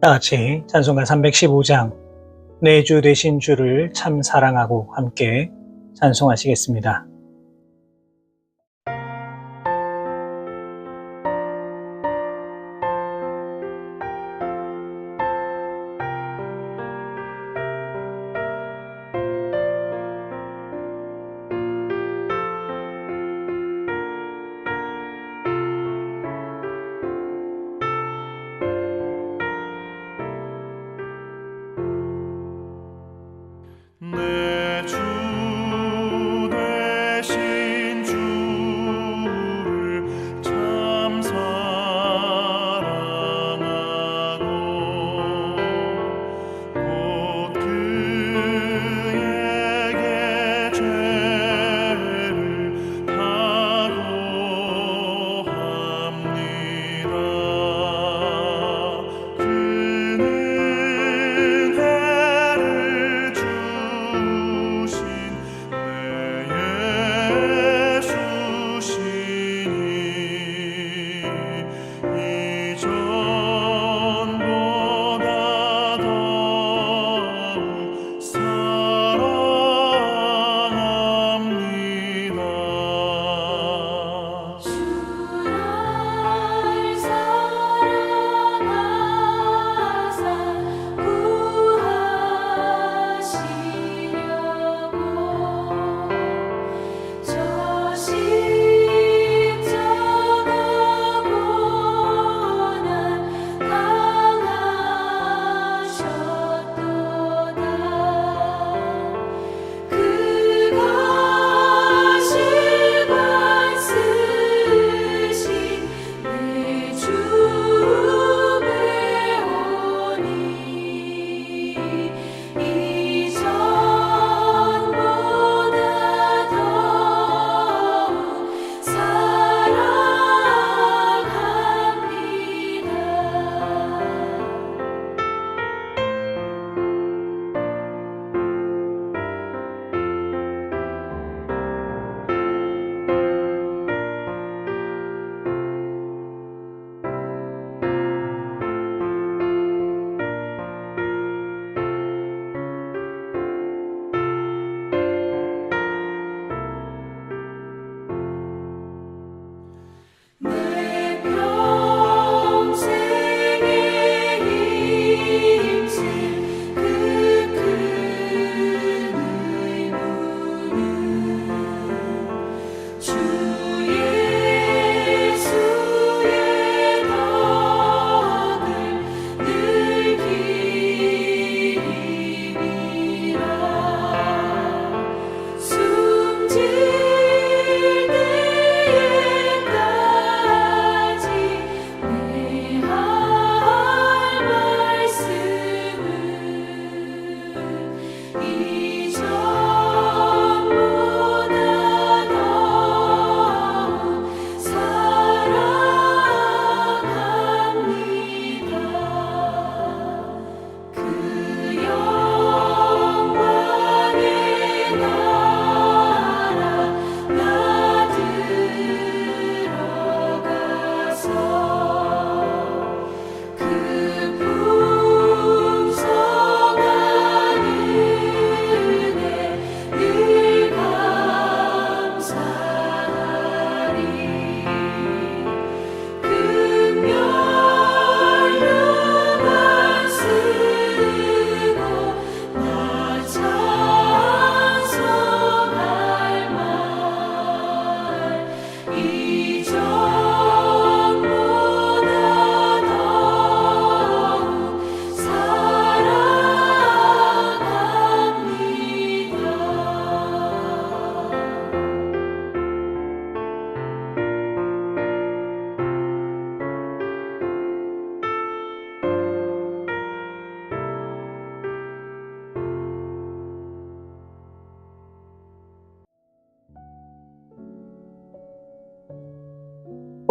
다 같이 찬송가 315장 내 주 되신 주를 참 사랑하고 함께 찬송하시겠습니다.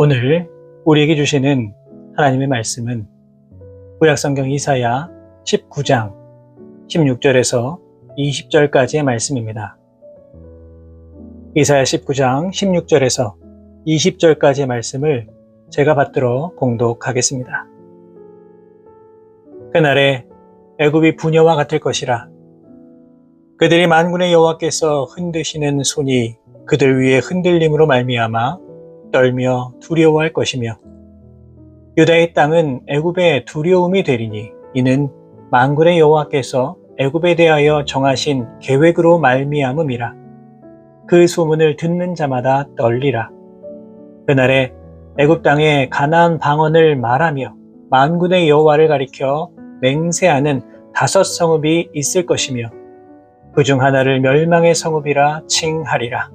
오늘 우리에게 주시는 하나님의 말씀은 구약성경 이사야 19장 16절에서 20절까지의 말씀입니다. 이사야 19장 16절에서 20절까지의 말씀을 제가 받들어 공독하겠습니다. 그날에 애굽이 부녀와 같을 것이라 그들이 만군의 여호와께서 흔드시는 손이 그들 위에 흔들림으로 말미암아 떨며 두려워할 것이며 유다의 땅은 애굽의 두려움이 되리니 이는 만군의 여호와께서 애굽에 대하여 정하신 계획으로 말미암음이라 그 소문을 듣는 자마다 떨리라 그날에 애굽 땅에 가나안 방언을 말하며 만군의 여호와를 가리켜 맹세하는 다섯 성읍이 있을 것이며 그 중 하나를 멸망의 성읍이라 칭하리라.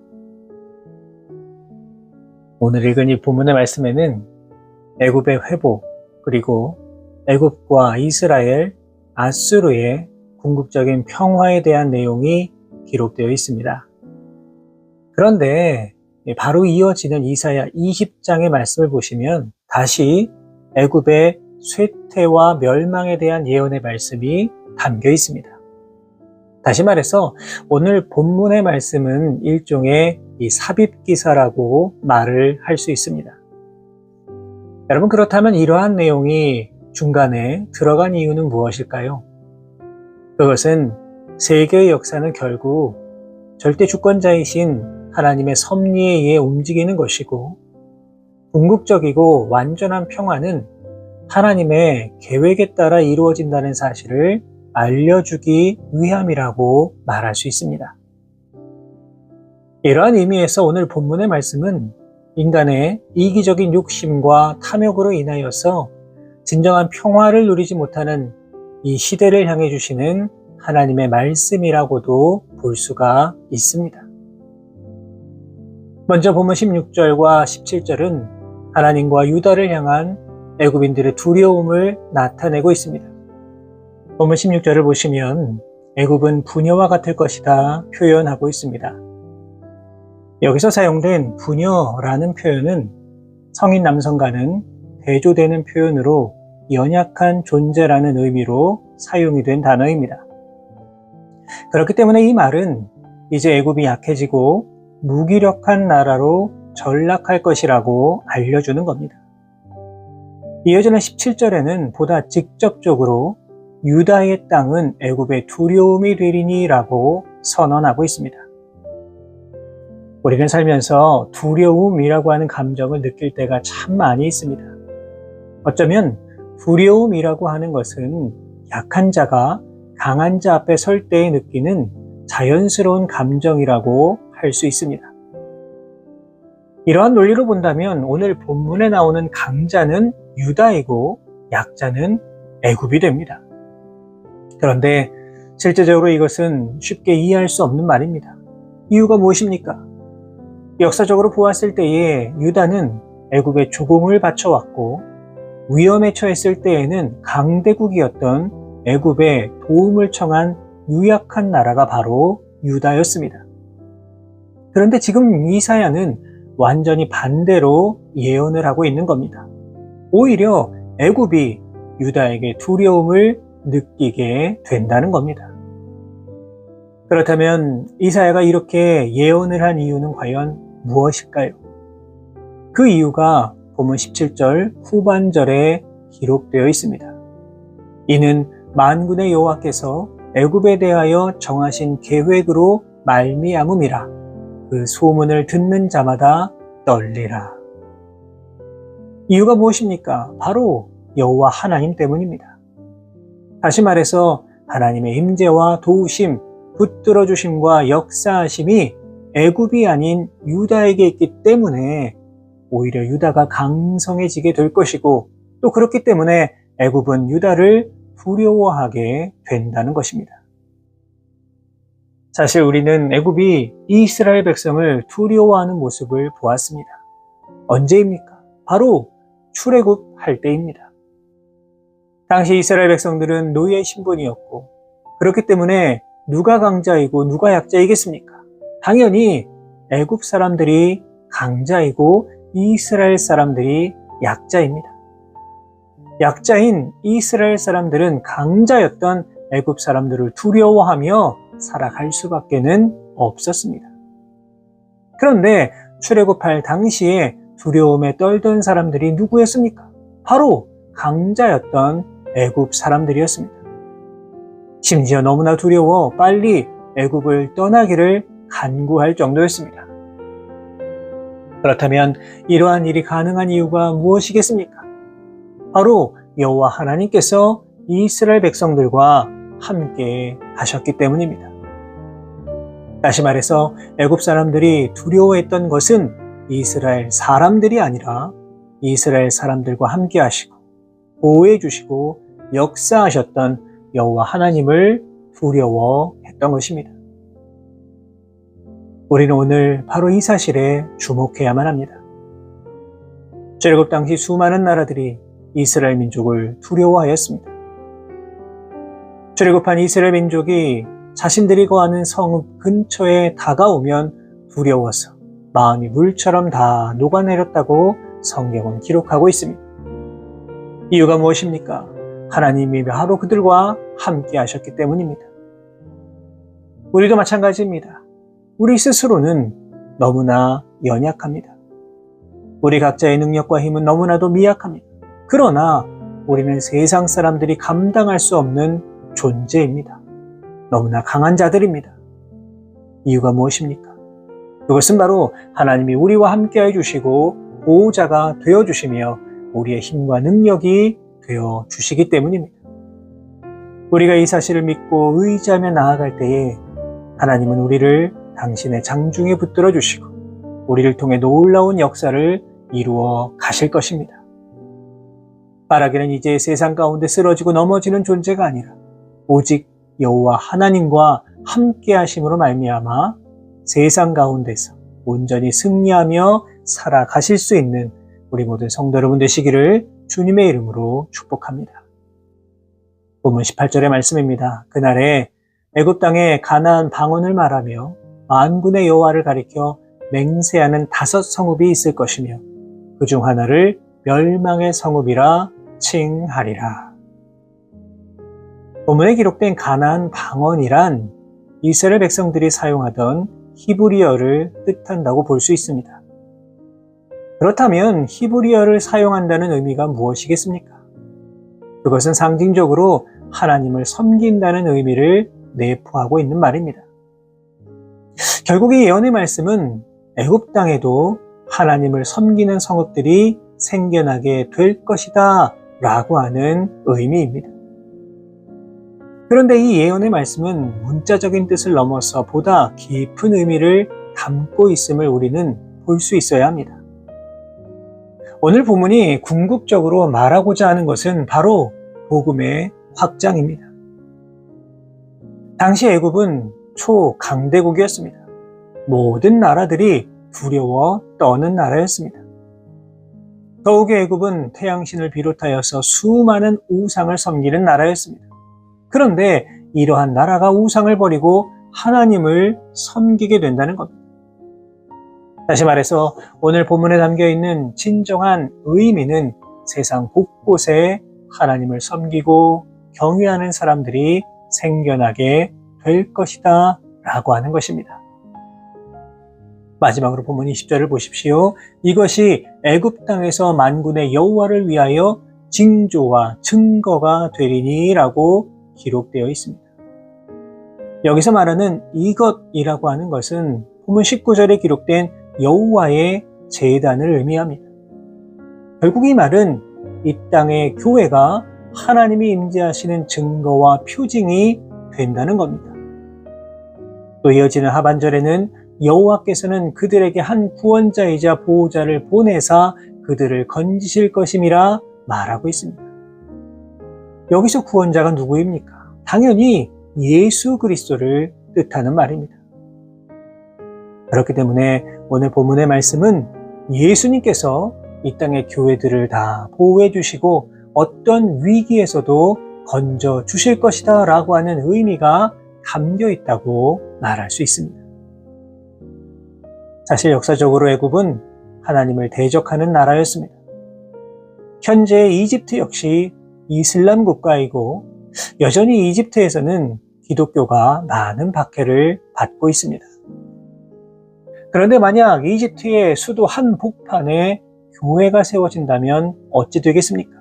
오늘 읽은 이 본문의 말씀에는 애굽의 회복 그리고 애굽과 이스라엘, 아수르의 궁극적인 평화에 대한 내용이 기록되어 있습니다. 그런데 바로 이어지는 이사야 20장의 말씀을 보시면 다시 애굽의 쇠퇴와 멸망에 대한 예언의 말씀이 담겨 있습니다. 다시 말해서 오늘 본문의 말씀은 일종의 이 삽입 기사라고 말을 할 수 있습니다. 여러분 그렇다면 이러한 내용이 중간에 들어간 이유는 무엇일까요? 그것은 세계의 역사는 결국 절대 주권자이신 하나님의 섭리에 의해 움직이는 것이고 궁극적이고 완전한 평화는 하나님의 계획에 따라 이루어진다는 사실을 알려주기 위함이라고 말할 수 있습니다. 이러한 의미에서 오늘 본문의 말씀은 인간의 이기적인 욕심과 탐욕으로 인하여서 진정한 평화를 누리지 못하는 이 시대를 향해 주시는 하나님의 말씀이라고도 볼 수가 있습니다. 먼저 본문 16절과 17절은 하나님과 유다를 향한 애굽인들의 두려움을 나타내고 있습니다. 본문 16절을 보시면 애굽은 부녀와 같을 것이다 표현하고 있습니다. 여기서 사용된 부녀라는 표현은 성인 남성과는 대조되는 표현으로 연약한 존재라는 의미로 사용이 된 단어입니다. 그렇기 때문에 이 말은 이제 애굽이 약해지고 무기력한 나라로 전락할 것이라고 알려주는 겁니다. 이어지는 17절에는 보다 직접적으로 유다의 땅은 애굽의 두려움이 되리니라고 선언하고 있습니다. 우리는 살면서 두려움이라고 하는 감정을 느낄 때가 참 많이 있습니다. 어쩌면 두려움이라고 하는 것은 약한 자가 강한 자 앞에 설 때에 느끼는 자연스러운 감정이라고 할 수 있습니다. 이러한 논리로 본다면 오늘 본문에 나오는 강자는 유다이고 약자는 애굽이 됩니다. 그런데 실제적으로 이것은 쉽게 이해할 수 없는 말입니다. 이유가 무엇입니까? 역사적으로 보았을 때에 유다는 애굽에 조공을 바쳐왔고 위험에 처했을 때에는 강대국이었던 애굽에 도움을 청한 유약한 나라가 바로 유다였습니다. 그런데 지금 이사야는 완전히 반대로 예언을 하고 있는 겁니다. 오히려 애굽이 유다에게 두려움을 느끼게 된다는 겁니다. 그렇다면 이사야가 이렇게 예언을 한 이유는 과연 무엇일까요? 그 이유가 본문 17절 후반절에 기록되어 있습니다. 이는 만군의 여호와께서 애굽에 대하여 정하신 계획으로 말미암음이라 그 소문을 듣는 자마다 떨리라. 이유가 무엇입니까? 바로 여호와 하나님 때문입니다. 다시 말해서 하나님의 임재와 도우심, 붙들어 주심과 역사하심이 애굽이 아닌 유다에게 있기 때문에 오히려 유다가 강성해지게 될 것이고 또 그렇기 때문에 애굽은 유다를 두려워하게 된다는 것입니다. 사실 우리는 애굽이 이스라엘 백성을 두려워하는 모습을 보았습니다. 언제입니까? 바로 출애굽 할 때입니다. 당시 이스라엘 백성들은 노예 신분이었고 그렇기 때문에 누가 강자이고 누가 약자이겠습니까? 당연히 애굽 사람들이 강자이고 이스라엘 사람들이 약자입니다. 약자인 이스라엘 사람들은 강자였던 애굽 사람들을 두려워하며 살아갈 수밖에는 없었습니다. 그런데 출애굽할 당시에 두려움에 떨던 사람들이 누구였습니까? 바로 강자였던 애굽 사람들이었습니다. 심지어 너무나 두려워 빨리 애굽을 떠나기를 간구할 정도였습니다. 그렇다면 이러한 일이 가능한 이유가 무엇이겠습니까? 바로 여호와 하나님께서 이스라엘 백성들과 함께 하셨기 때문입니다. 다시 말해서 애굽 사람들이 두려워했던 것은 이스라엘 사람들이 아니라 이스라엘 사람들과 함께 하시고 보호해 주시고 역사하셨던 여호와 하나님을 두려워했던 것입니다. 우리는 오늘 바로 이 사실에 주목해야만 합니다. 출애굽 당시 수많은 나라들이 이스라엘 민족을 두려워하였습니다. 출애굽한 이스라엘 민족이 자신들이 거하는 성읍 근처에 다가오면 두려워서 마음이 물처럼 다 녹아내렸다고 성경은 기록하고 있습니다. 이유가 무엇입니까? 하나님이 바로 그들과 함께 하셨기 때문입니다. 우리도 마찬가지입니다. 우리 스스로는 너무나 연약합니다. 우리 각자의 능력과 힘은 너무나도 미약합니다. 그러나 우리는 세상 사람들이 감당할 수 없는 존재입니다. 너무나 강한 자들입니다. 이유가 무엇입니까? 그것은 바로 하나님이 우리와 함께 해주시고 보호자가 되어주시며 우리의 힘과 능력이 되어주시기 때문입니다. 우리가 이 사실을 믿고 의지하며 나아갈 때에 하나님은 우리를 당신의 장중에 붙들어 주시고 우리를 통해 놀라운 역사를 이루어 가실 것입니다. 바라기는 이제 세상 가운데 쓰러지고 넘어지는 존재가 아니라 오직 여호와 하나님과 함께 하심으로 말미암아 세상 가운데서 온전히 승리하며 살아가실 수 있는 우리 모든 성도 여러분 되시기를 주님의 이름으로 축복합니다. 본문 18절의 말씀입니다. 그날에 애굽 땅에 가나안 방언을 말하며 만군의 여호와를 가리켜 맹세하는 다섯 성읍이 있을 것이며 그 중 하나를 멸망의 성읍이라 칭하리라. 본문에 기록된 가나안 방언이란 이스라엘 백성들이 사용하던 히브리어를 뜻한다고 볼 수 있습니다. 그렇다면 히브리어를 사용한다는 의미가 무엇이겠습니까? 그것은 상징적으로 하나님을 섬긴다는 의미를 내포하고 있는 말입니다. 결국 이 예언의 말씀은 애굽 땅에도 하나님을 섬기는 성읍들이 생겨나게 될 것이다 라고 하는 의미입니다. 그런데 이 예언의 말씀은 문자적인 뜻을 넘어서 보다 깊은 의미를 담고 있음을 우리는 볼 수 있어야 합니다. 오늘 본문이 궁극적으로 말하고자 하는 것은 바로 복음의 확장입니다. 당시 애굽은 초강대국이었습니다. 모든 나라들이 두려워 떠는 나라였습니다. 더욱이 애굽은 태양신을 비롯하여서 수많은 우상을 섬기는 나라였습니다. 그런데 이러한 나라가 우상을 버리고 하나님을 섬기게 된다는 겁니다. 다시 말해서 오늘 본문에 담겨 있는 진정한 의미는 세상 곳곳에 하나님을 섬기고 경외하는 사람들이 생겨나게 될 것이다 라고 하는 것입니다. 마지막으로 본문 20절을 보십시오. 이것이 애굽 땅에서 만군의 여호와를 위하여 징조와 증거가 되리니라고 기록되어 있습니다. 여기서 말하는 이것이라고 하는 것은 본문 19절에 기록된 여호와의 재단을 의미합니다. 결국 이 말은 이 땅의 교회가 하나님이 임재하시는 증거와 표징이 된다는 겁니다. 또 이어지는 하반절에는 여호와께서는 그들에게 한 구원자이자 보호자를 보내사 그들을 건지실 것임이라 말하고 있습니다. 여기서 구원자가 누구입니까? 당연히 예수 그리스도를 뜻하는 말입니다. 그렇기 때문에 오늘 본문의 말씀은 예수님께서 이 땅의 교회들을 다 보호해 주시고 어떤 위기에서도 건져 주실 것이다 라고 하는 의미가 담겨 있다고 말할 수 있습니다. 사실 역사적으로 애굽은 하나님을 대적하는 나라였습니다. 현재 이집트 역시 이슬람 국가이고 여전히 이집트에서는 기독교가 많은 박해를 받고 있습니다. 그런데 만약 이집트의 수도 한 복판에 교회가 세워진다면 어찌 되겠습니까?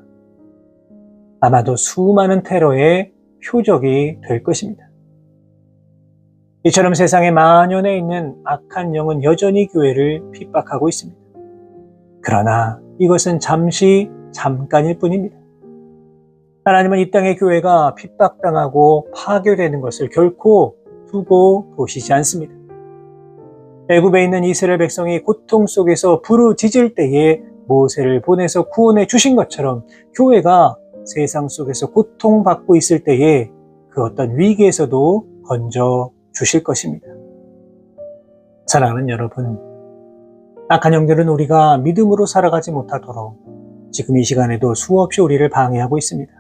아마도 수많은 테러의 표적이 될 것입니다. 이처럼 세상에 만연해 있는 악한 영은 여전히 교회를 핍박하고 있습니다. 그러나 이것은 잠시 잠깐일 뿐입니다. 하나님은 이 땅의 교회가 핍박당하고 파괴되는 것을 결코 두고 보시지 않습니다. 애굽에 있는 이스라엘 백성이 고통 속에서 부르짖을 때에 모세를 보내서 구원해 주신 것처럼 교회가 세상 속에서 고통받고 있을 때에 그 어떤 위기에서도 건져 주실 것입니다. 사랑하는 여러분, 악한 영들은 우리가 믿음으로 살아가지 못하도록 지금 이 시간에도 수없이 우리를 방해하고 있습니다.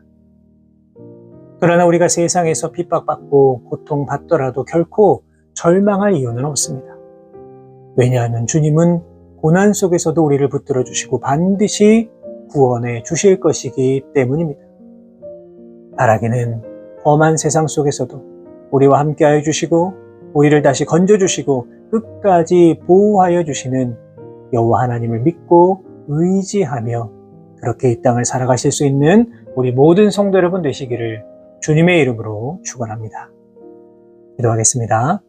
그러나 우리가 세상에서 핍박받고 고통받더라도 결코 절망할 이유는 없습니다. 왜냐하면 주님은 고난 속에서도 우리를 붙들어 주시고 반드시 구원해 주실 것이기 때문입니다. 바라기는 험한 세상 속에서도 우리와 함께하여 주시고 우리를 다시 건져 주시고 끝까지 보호하여 주시는 여호와 하나님을 믿고 의지하며 그렇게 이 땅을 살아가실 수 있는 우리 모든 성도 여러분 되시기를 주님의 이름으로 축원합니다. 기도하겠습니다.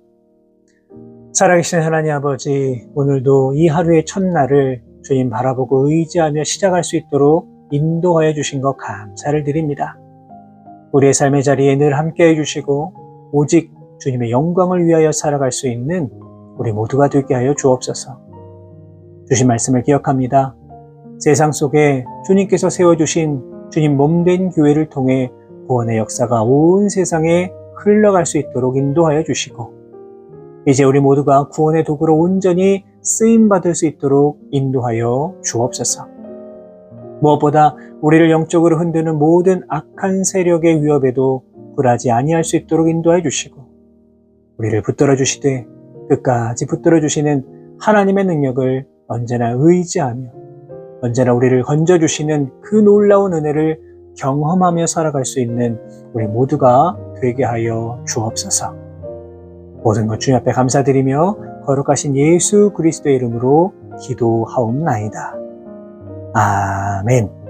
살아계신 하나님 아버지, 오늘도 이 하루의 첫날을 주님 바라보고 의지하며 시작할 수 있도록 인도하여 주신 것 감사를 드립니다. 우리의 삶의 자리에 늘 함께 해 주시고, 오직 주님의 영광을 위하여 살아갈 수 있는 우리 모두가 되게 하여 주옵소서. 주신 말씀을 기억합니다. 세상 속에 주님께서 세워주신 주님 몸된 교회를 통해 구원의 역사가 온 세상에 흘러갈 수 있도록 인도하여 주시고, 이제 우리 모두가 구원의 도구로 온전히 쓰임받을 수 있도록 인도하여 주옵소서. 무엇보다 우리를 영적으로 흔드는 모든 악한 세력의 위협에도 굴하지 아니할 수 있도록 인도해 주시고 우리를 붙들어 주시되 끝까지 붙들어 주시는 하나님의 능력을 언제나 의지하며 언제나 우리를 건져 주시는 그 놀라운 은혜를 경험하며 살아갈 수 있는 우리 모두가 되게 하여 주옵소서. 모든 것 주님 앞에 감사드리며 거룩하신 예수 그리스도의 이름으로 기도하옵나이다. 아멘.